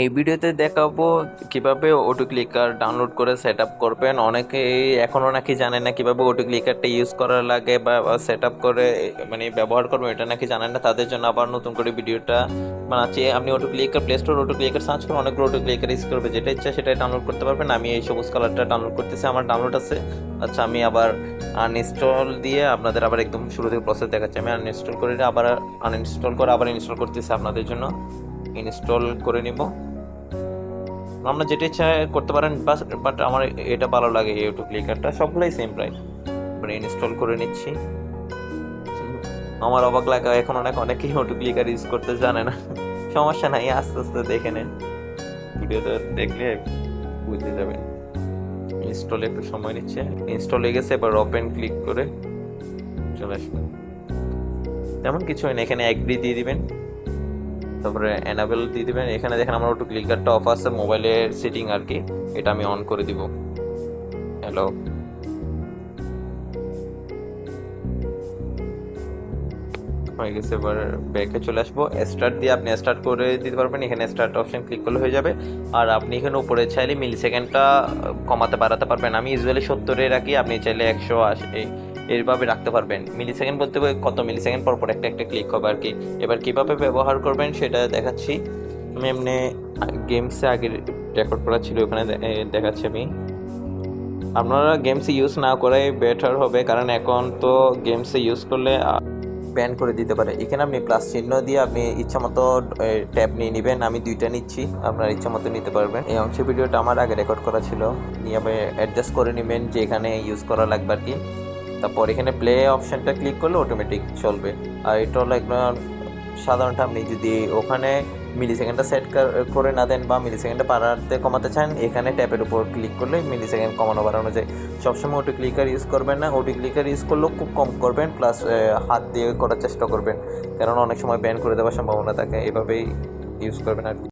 এই ভিডিওতে দেখাবো কীভাবে অটো ক্লিকার ডাউনলোড করে সেট করবেন। অনেকেই এখনও নাকি জানেন না কীভাবে অটো ক্লিকারটা ইউজ করা লাগে বা সেট করে মানে ব্যবহার করবেন, এটা নাকি জানেন না। তাদের জন্য আবার নতুন করে ভিডিওটা বানাচ্ছি। আপনি auto clicker play store auto clicker search করে অনেকগুলো অটো ক্লিকার ইউজ করবে। যেটা ইচ্ছা সেটা ডাউনলোড করতে পারবেন। আমি এই সবুজ কালারটা ডাউনলোড করতেছি, আমার ডাউনলোড আছে। আচ্ছা আমি আবার আনইনস্টল দিয়ে আপনাদের আবার একদম শুরু থেকে প্রসেস দেখাচ্ছি। আমি আনইনস্টল করে, আবার আনইনস্টল করে, আবার ইনস্টল করতেছি আপনাদের জন্য। ইনস্টল করে নিব। আমরা যেটা ইচ্ছা করতে পারেন বাট আমার এটা ভালো লাগে ইউটিউব ক্লিকারটা সবগুলোই সেম প্রায় এবার ইনস্টল করে নিচ্ছি। আমার অবাক লাগা, এখন অনেক, অনেকেই ইউটিউব ক্লিকার ইউজ করতে জানে না। সমস্যা নাই, আস্তে আস্তে দেখে নেন। ভিডিওতে দেখলে বুঝতে যাবেন। ইনস্টলে একটু সময় নিচ্ছে। ইনস্টল হয়ে গেছে, এবার ওপেন ক্লিক করে চলে আসবেন তেমন কিছু হয় না এখানে অ্যাগ্রি দিয়ে দিবেন। তারপরে অ্যানাবেল দিয়ে দিবেন। এখানে দেখেন আমার একটু ক্লিকারটা অফ আছে মোবাইলের সেটিং আর কি। এটা আমি অন করে দিব। হ্যালো হয়ে গেছে, এবার ব্যাকে চলে আসব। স্টার্ট দিয়ে আপনি স্টার্ট করে দিতে পারবেন। এখানে স্টার্ট অপশন ক্লিক করলে হয়ে যাবে। আর আপনি এখানে উপরে চাইলে মিলি সেকেন্ডটা কমাতে, বাড়াতে পারবেন। আমি ইউজুয়ালি সত্তরে রাখি আপনি চাইলে একশো আশি এইভাবে রাখতে পারবেন। মিলি সেকেন্ড বলতে কত মিলি সেকেন্ড পর পর একটা একটা ক্লিক হবে আর কি। এবার কীভাবে ব্যবহার করবেন সেটা দেখাচ্ছি। আমি এমনি গেমসে আগে রেকর্ড করা ছিল, ওখানে দেখাচ্ছি আমি। আপনারা গেমসে ইউজ না করাই বেটার হবে, কারণ এখন তো গেমসে ইউজ করলে ব্যান করে দিতে পারে। এখানে আপনি প্লাস চিহ্ন দিয়ে আপনি ইচ্ছা মতো ট্যাব নিয়ে নেবেন। আমি দুইটা নিচ্ছি, আপনার ইচ্ছা মতো নিতে পারবেন। এই অংশের ভিডিওটা আমার আগে রেকর্ড করা ছিল। নিয়ে আপনি অ্যাডজাস্ট করে নেবেন যে এখানে ইউজ করা লাগবে আর কি। তারপর এখানে প্লে অপশনটা ক্লিক করলে অটোমেটিক চলবে। আর এটা হলো একদম সাধারণত আপনি যদি ওখানে মিলি সেকেন্ডটা সেট করে না দেন বা মিলি সেকেন্ডটা বাড়াতে কমাতে চান, এখানে ট্যাপের উপর ক্লিক করলে মিলি সেকেন্ড কমানো বাড়ানো যায়। সবসময় ওটি ক্লিকার ইউজ করবেন না। ওটি ক্লিকার ইউজ করলেও খুব কম করবেন প্লাস হাত দিয়ে করার চেষ্টা করবেন। কারণ অনেক সময় ব্যান করে দেওয়ার সম্ভাবনা থাকে। এভাবেই ইউজ করবেন আর কি।